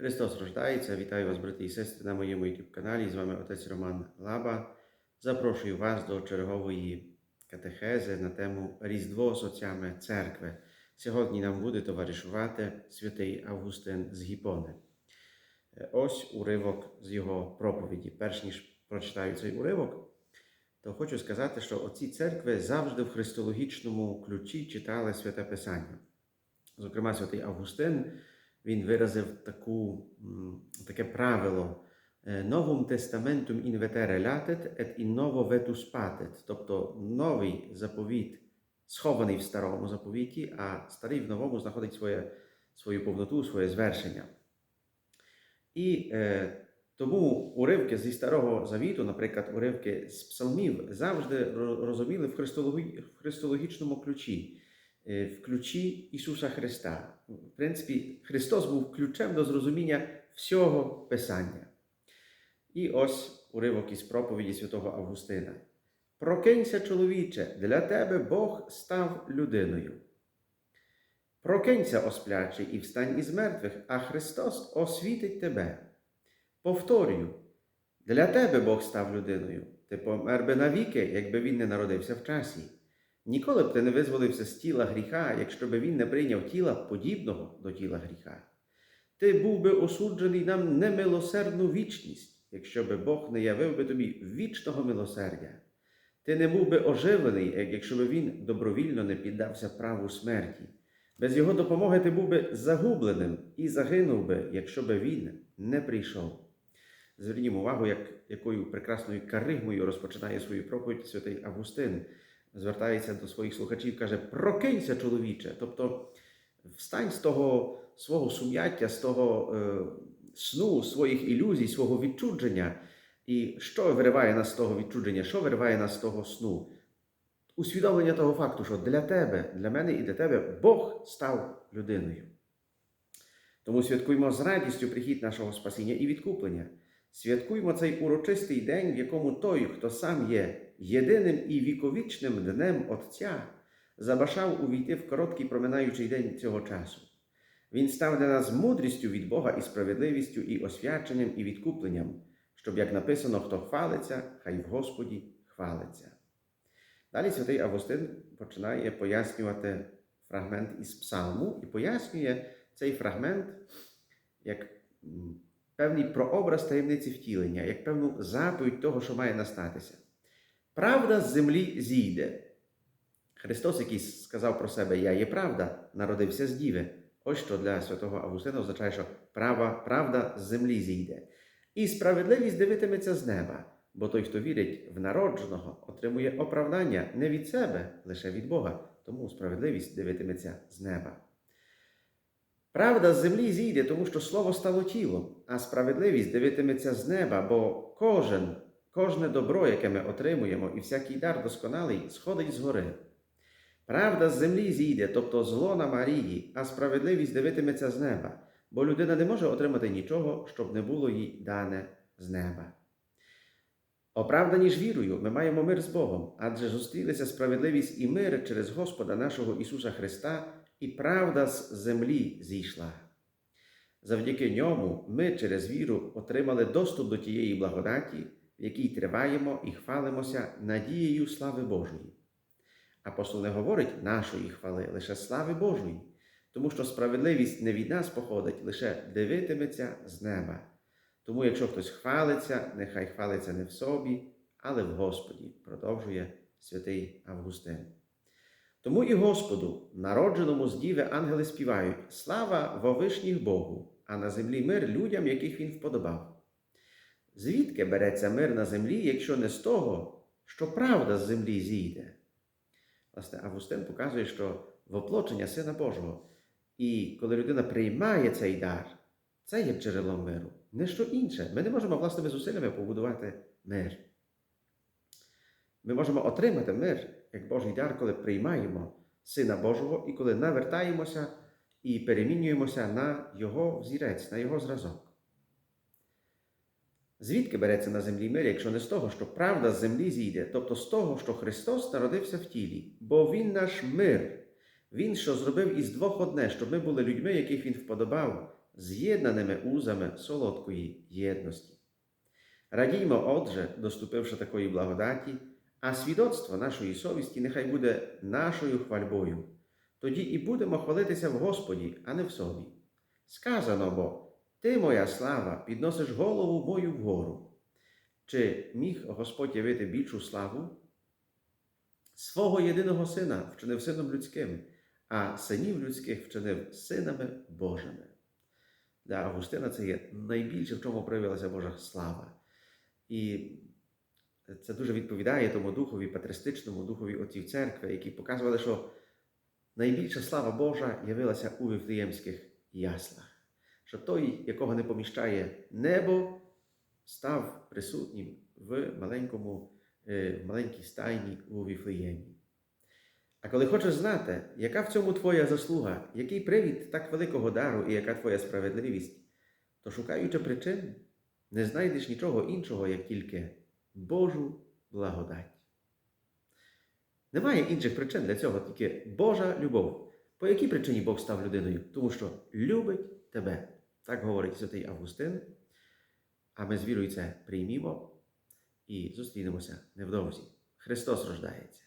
Христос рождається. Вітаю вас, брати і сестри, на моєму youtube каналі. З вами отець Роман Лаба. Запрошую вас до чергової катехези на тему Різдво з отцями церкви. Сьогодні нам буде товаришувати святий Августин з Гіпони. Е, Ось уривок з його проповіді. Перш ніж прочитаю цей уривок, то хочу сказати, що отці церкви завжди в христологічному ключі читали святе Писання. Зокрема, святий Августин він виразив таку, таке правило е, testamentum in vetere latet et in novo vetus patet. Тобто новий заповіт схований в старому заповіті, а старий в новому знаходить своє, свою повноту, своє звершення. І е, тому уривки зі Старого Завіту, наприклад, уривки з псалмів, завжди розуміли в христологічному ключі, в ключі Ісуса Христа. В принципі, Христос був ключем до зрозуміння всього Писання. І ось уривок із проповіді святого Августина. Прокинься, чоловіче, для тебе Бог став людиною. Прокинься, осплячий, і встань із мертвих, а Христос освітить тебе. Повторюю, для тебе Бог став людиною. Ти помер би навіки, якби він не народився в часі. Ніколи б ти не визволився з тіла гріха, якщо би він не прийняв тіла подібного до тіла гріха. Ти був би осуджений на немилосердну вічність, якщо би Бог не явив би тобі вічного милосердя. Ти не був би оживлений, якщо би він добровільно не піддався праву смерті. Без його допомоги ти був би загубленим і загинув би, якщо би він не прийшов. Звернімо увагу, як, якою прекрасною каригмою розпочинає свою проповідь святий Августин. Звертається до своїх слухачів, каже: Прокинься, чоловіче. Тобто встань з того свого сум'яття, з того е, сну, своїх ілюзій, свого відчудження. І що вириває нас з того відчудження, що вириває нас з того сну? Усвідомлення того факту, що для тебе, для мене і для тебе Бог став людиною. Тому святкуємо з радістю прихід нашого спасіння і відкуплення. Святкуємо цей урочистий день, в якому той, хто сам є єдиним і віковічним днем Отця, забажав увійти в короткий проминаючий день цього часу. Він став для нас мудрістю від Бога і справедливістю, і освяченням, і відкупленням, щоб, як написано, хто хвалиться, хай в Господі хвалиться. Далі святий Августин починає пояснювати фрагмент із псалму і пояснює цей фрагмент як певний прообраз таємниці втілення, як певну заповідь того, що має настатися. Правда з землі зійде. Христос, який сказав про себе Я є правда, народився з діви. Ось що для святого Августина означає, що права, правда з землі зійде. І справедливість дивитиметься з неба, бо той, хто вірить в народженого, отримує оправдання не від себе, лише від Бога, тому справедливість дивитиметься з неба. Правда з землі зійде, тому що слово стало тілом, а справедливість дивитиметься з неба, бо кожен, кожне добро, яке ми отримуємо, і всякий дар досконалий, сходить згори. Правда з землі зійде, тобто зло на Марії, а справедливість дивитиметься з неба, бо людина не може отримати нічого, щоб не було їй дане з неба. Оправдані ж вірою, ми маємо мир з Богом, адже зустрілися справедливість і мир через Господа нашого Ісуса Христа, і правда з землі зійшла. Завдяки ньому ми через віру отримали доступ до тієї благодаті, в якій триваємо і хвалимося надією слави Божої. Апостол не говорить нашої хвали, лише слави Божої, тому що справедливість не від нас походить, лише дивитиметься з неба. Тому, якщо хтось хвалиться, нехай хвалиться не в собі, але в Господі, продовжує святий Августин. Тому і Господу, народженому з діви, ангели співають слава вовишніх Богу, а на землі мир людям, яких він вподобав. Звідки береться мир на землі, якщо не з того, що правда з землі зійде? Власне, Августин показує, що воплочення Сина Божого. І коли людина приймає цей дар, це є джерелом миру, не що інше. Ми не можемо власними зусиллями побудувати мир. Ми можемо отримати мир як Божий дар, коли приймаємо Сина Божого і коли навертаємося і перемінюємося на Його взірець, на Його зразок. Звідки береться на землі мир, якщо не з того, що правда з землі зійде, тобто з того, що Христос народився в тілі, бо Він наш мир, Він, що зробив із двох одне, щоб ми були людьми, яких Він вподобав, з'єднаними узами солодкої єдності. Радіймо, отже, доступивши такої благодаті, а свідоцтво нашої совісті нехай буде нашою хвальбою. Тоді і будемо хвалитися в Господі, а не в собі. Сказано бо, ти, моя слава, підносиш голову мою вгору. Чи міг Господь явити більшу славу? Свого єдиного сина вчинив сином людським, а синів людських вчинив синами Божими. Для Августина це є найбільше, в чому проявилася Божа слава. І це дуже відповідає тому духові патристичному, духові отців церкви, які показували, що найбільша слава Божа явилася у вифлеємських яслах, що той, якого не поміщає небо, став присутнім в маленькому, е, в маленькій стайні у Віфлеємі. А коли хочеш знати, яка в цьому твоя заслуга, який привід так великого дару і яка твоя справедливість, то шукаючи причин, не знайдеш нічого іншого, як тільки Божу благодать. Немає інших причин для цього, тільки Божа любов. По якій причині Бог став людиною? Тому що любить тебе. Так говорить святий Августин. А ми з вірою це приймімо і зустрінемося невдовзі. Христос рождається.